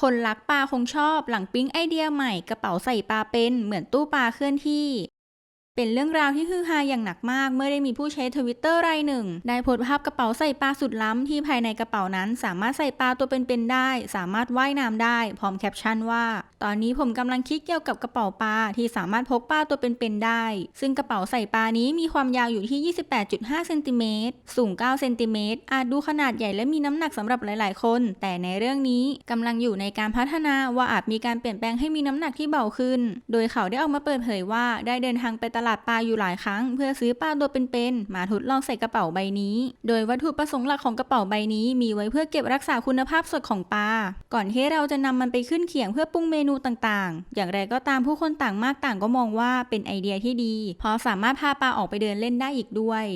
คนรักปลาคงชอบหลังปิ๊งไอเดียใหม่กระเป๋าใส่ปลาเป็นเหมือนตู้ปลาเคลื่อนที่ เป็นเรื่องราวที่ฮือฮาอย่างหนักมาก เมื่อได้มีผู้ใช้ทวิตเตอร์รายหนึ่ง ได้โพสต์ภาพกระเป๋าใส่ปลาสุดล้ำที่ภายในกระเป๋านั้น สามารถใส่ปลาตัวเป็นๆได้ สามารถว่ายน้ำได้ พร้อมแคปชั่นว่า ตอนนี้ผมกำลังคิดเกี่ยวกับกระเป๋าปลาที่สามารถพกปลาตัวเป็นๆได้ ซึ่งกระเป๋าใส่ปลานี้มีความยาวอยู่ที่ 28.5เซนติเมตรสูง9เซนติเมตรอาจดูขนาดใหญ่และมีน้ำหนักสำหรับหลายๆ คน แต่ในเรื่องนี้กำลังอยู่ในการพัฒนาว่าอาจมีการเปลี่ยนแปลงให้มีน้ำหนักที่เบาขึ้น โดยเขาได้ออกมาเปิดเผยว่าได้เดินทางไปตลาดลาดปลาอยู่หลายครั้ง เพื่อซื้อปลาตัวเป็นๆมาทดลองใส่กระเป๋าใบนี้ โดยวัตถุประสงค์หลักของกระเป๋าใบนี้มีไว้เพื่อเก็บรักษาคุณภาพสดของปลา ก่อนที่เราจะนำมันไปขึ้นเขียงเพื่อปรุงเมนูต่างๆ อย่างไรก็ตามผู้คนต่างมากต่างก็มองว่าเป็นไอเดียที่ดี เพราะสามารถพาปลาออกไปเดินเล่นได้อีกด้วย